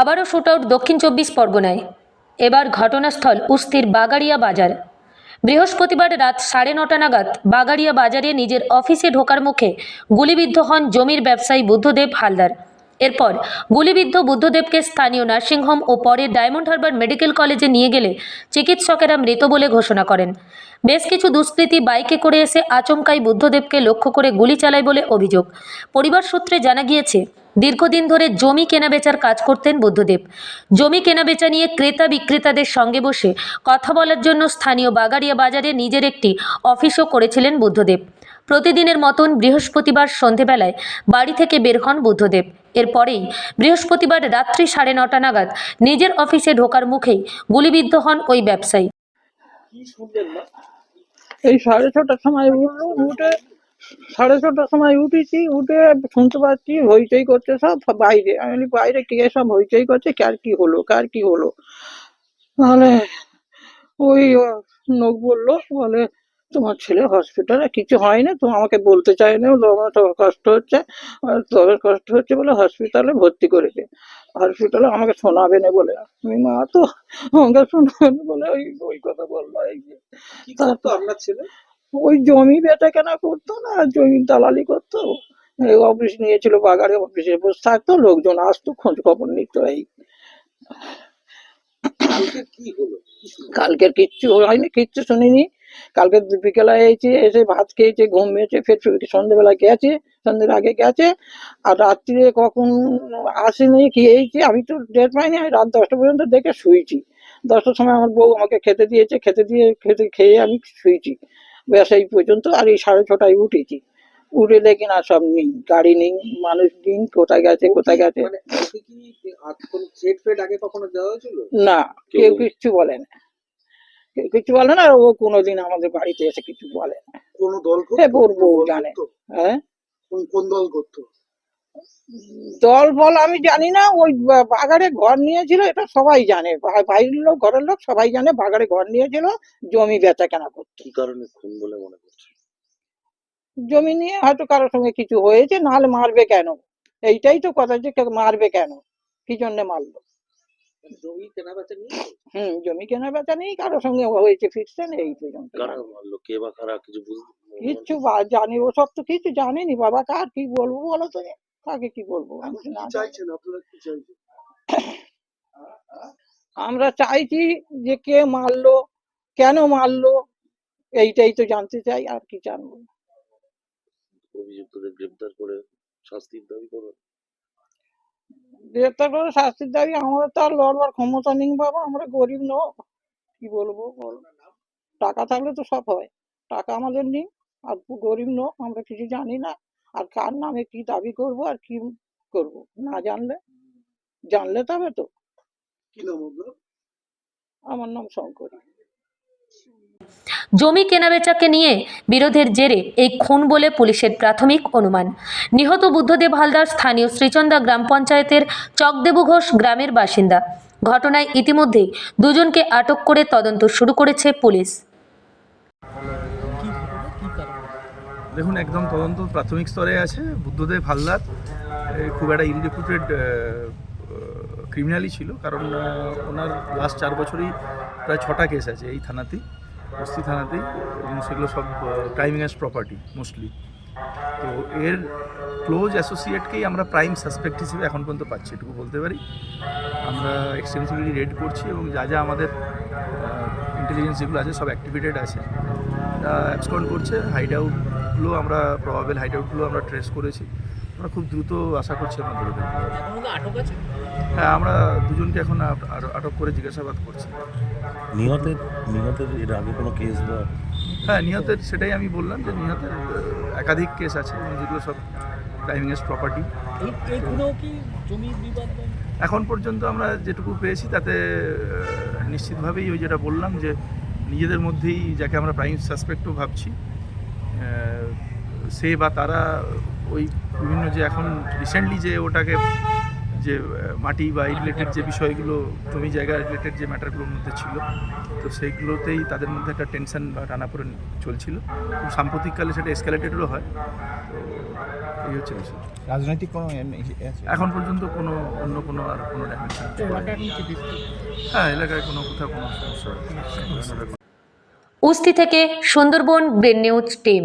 আবারও shoot out দক্ষিণ চব্বিশ পরগনায়। এবার ঘটনাস্থল উস্তির বাগাড়িয়া বাজার। বৃহস্পতিবার রাত সাড়ে নটা নাগাদ বাগাড়িয়া বাজারে নিজের অফিসে ঢোকার মুখে গুলিবিদ্ধ হন জমির ব্যবসায়ী বুদ্ধদেব হালদার। এরপর গুলিবিদ্ধ বুদ্ধদেবকে স্থানীয় নার্সিংহোম ও পরে ডায়মন্ড হারবার মেডিকেল কলেজে নিয়ে গেলে চিকিৎসকেরা মৃত বলে ঘোষণা করেন। বেশ কিছু দুষ্কৃতী বাইকে করে এসে আচমকাই বুদ্ধদেবকে লক্ষ্য করে গুলি চালায় বলে অভিযোগ। পরিবার সূত্রে জানা গিয়েছে, দীর্ঘদিন ধরে জমি কেনাবেচার কাজ করতেন বুদ্ধদেব। জমি কেনাবেচা নিয়ে ক্রেতা বিক্রেতাদের সঙ্গে বসে কথা বলার জন্য স্থানীয় বাগাড়িয়া বাজারে নিজের একটি অফিসও করেছিলেন বুদ্ধদেব। প্রতিদিনের মতন বৃহস্পতিবার সন্ধেবেলায় বাড়ি থেকে বের হন বুদ্ধদেব। এরপরেই বৃহস্পতিবার রাত্রি সাড়ে নটা নাগাদ নিজের অফিসে ঢোকার মুখেই গুলিবিদ্ধ হন ওই ব্যবসায়ী। এই সাড়ে ছটার সময় উঠে সাড়ে ছটার সময় উঠেছি, উঠে শুনতে পাচ্ছি হইচই করছে সব বাইরে। আমি বাইরে কে সব হইচই করছে? কার কি হলো? কার কি হলো? তাহলে ওই লোক বলল, বলে তোমার ছেলে হসপিটালে কিছু হয়নি তো আমাকে বলতে চায়নি বলল, আমার তো কষ্ট হচ্ছে তবে কষ্ট হচ্ছে বলে হসপিটালে ভর্তি করেছে হসপিটালে আমাকে শোনাবে না বলে তুমি মা তো আমাকে শোনাবে না বলে ওই ওই কথা বলল এই যে। কি করতো আপনার ছেলে? ওই জমি বেটা কেনা করতো না জমি দালালি করতো। অফিস নিয়েছিল বাগারে অফিসে বসে থাকতো লোকজন আসতো খোঁজ খবর নিত এই। কালকে কি হলো? কালকের কিচ্ছু হয়নি কিচ্ছু শুনিনি। কালকে বিকেলে এসেছে এসে ভাত খেয়েছে ঘুমিয়েছে ফের সন্ধ্যেবেলা গেছে সন্ধ্যের আগে গেছে আর রাত্রিরে কখন আসেনি কি এইছে আমি তো ডেট পাইনি আমি রাত দশটা পর্যন্ত দেখে শুয়েছি। দশটার সময় আমার বউ আমাকে খেতে দিয়েছে খেতে দিয়ে খেতে খেয়ে আমি শুয়েছি। ব্যাস এই পর্যন্ত আর এই সাড়ে ছটায় উঠেছি। উঠে দেখি না সব নেই গাড়ি নেই মানুষ নেই কোথায় গেছে কোথায় গেছে? মানে না কেউ কিচ্ছু বলে না কিছু বলে না ও কোনোদিন আমাদের বাড়িতে এসে কিছু বলে না। কোন দল জানে। হ্যাঁ? কোন দল করতো? দল বল আমি জানি না ওই বাগারে ঘর নিয়েছিল এটা সবাই জানে। বাইরের লোক ঘরের লোক সবাই জানে বাগারে ঘর নিয়েছিল জমি বেচা কেনা করতো। কি কারণে খুন বলে মনে করছে? জমি নিয়ে হয়তো কারোর সঙ্গে কিছু হয়েছে নাহলে মারবে কেন? এইটাই তো কথা যে মারবে কেন? কি জন্য মারলো? জমি কেনা বেচা নিয়ে হুম জমি কেনা বেচা নেই কারোর সঙ্গে হয়েছে ফিক্সন এই পর্যন্ত। কারা মারলো কে বা কারা কিছু কিচ্ছু জানি ও সব তো কিছু জানিনি। বাবা কার কি বলব বলো তো? কাকে কি বলব? আমি এখন তো না চাইছেন? আপনারা কি চাইছেন? আমরা চাইছি যে কে মারলো কেন মারলো এইটাই তো জানতে চাই আর কি জানব। অভিযুক্তদের গ্রেপ্তার করে শাস্তির দাবি করবেন গ্রেপ্তার করে শাস্তির দাবি আমরা তো আর লড়বার ক্ষমতা নেই বাবা আমরা গরিব লোক কি বলব বল? টাকা থাকলে তো সব হয়। টাকা আমাদের নেই আর গরিব লোক আমরা কিছু জানি না। আর কার নামে কি দাবি করব আর কি করব না জানলে? জানলে তবে তো। কি নাম আমার নাম শঙ্কর। জমি কেনাবেচাকে নিয়ে বিরোধের জেরে এই খুন বলে পুলিশের প্রাথমিক অনুমান। নিহত বুদ্ধদেব হালদার স্থানীয় শ্রীচন্দা গ্রাম পঞ্চায়েতের চকদেবু ঘোষ গ্রামের বাসিন্দা। ঘটনায় ইতিমধ্যেই দুজনকে আটক করে তদন্ত শুরু করেছে পুলিশ। দেখুন, একদম তদন্ত প্রাথমিক স্তরে আছে। বুদ্ধদেব হালদার খুব একটা ইল রেপুটেড ক্রিমিনালই ছিল। কারণ ওনার লাস্ট চার বছরই প্রায় ছটা কেস আছে এই থানাতেই। বস্তি থানাতেই এবং সেগুলো সব ক্রাইম এগেন্স্ট প্রপার্টি মোস্টলি তো এর ক্লোজ অ্যাসোসিয়েটকেই আমরা প্রাইম সাসপেক্ট হিসেবে এখন পর্যন্ত পাচ্ছি, এটুকু বলতে পারি। আমরা এক্সটেন্সিভলি রেড করছি এবং যা যা আমাদের ইন্টেলিজেন্স যেগুলো আছে সব অ্যাক্টিভেটেড আছে। অ্যাবসকন্ড করছে হাইড আউটগুলো আমরা প্রবাবেল হাইড আউটগুলো আমরা ট্রেস করেছি। আমরা খুব দ্রুত আশা করছি আমরা ধরে হ্যাঁ আমরা দুজনকে এখন আট- আট- আটক করে জিজ্ঞাসাবাদ করছি। নিহতের নিহতের এর আগে কোনো কেস বা হ্যাঁ নিহতের সেটাই আমি বললাম যে নিহতের একাধিক কেস আছে এবং যেগুলো সব ক্রাইমিং এস প্রপার্টি এখন পর্যন্ত আমরা যেটুকু পেয়েছি তাতে নিশ্চিতভাবেই ওই যেটা বললাম যে নিজেদের মধ্যেই যাকে আমরা প্রাইম সাসপেক্টও ভাবছি সে বা তারা ওই বিভিন্ন যে এখন রিসেন্টলি যে ওটাকে যে মাটি বা এই রিলেটেড যে বিষয়গুলো জমি জায়গা রিলেটেড যে ম্যাটারগুলোর মধ্যে ছিল তো সেইগুলোতেই তাদের মধ্যে একটা টেনশন বা টানাপোড়েন চলছিল। তো সাম্প্রতিককালে সেটা এসকালেটেডও হয় তো এই হচ্ছে বিষয়। রাজনৈতিক কোনো এখন পর্যন্ত কোনো অন্য কোনো আর কোনো হ্যাঁ এলাকায় কোনো কোথাও কোনো সমস্যা উস্তি থেকে Sundarban green news team.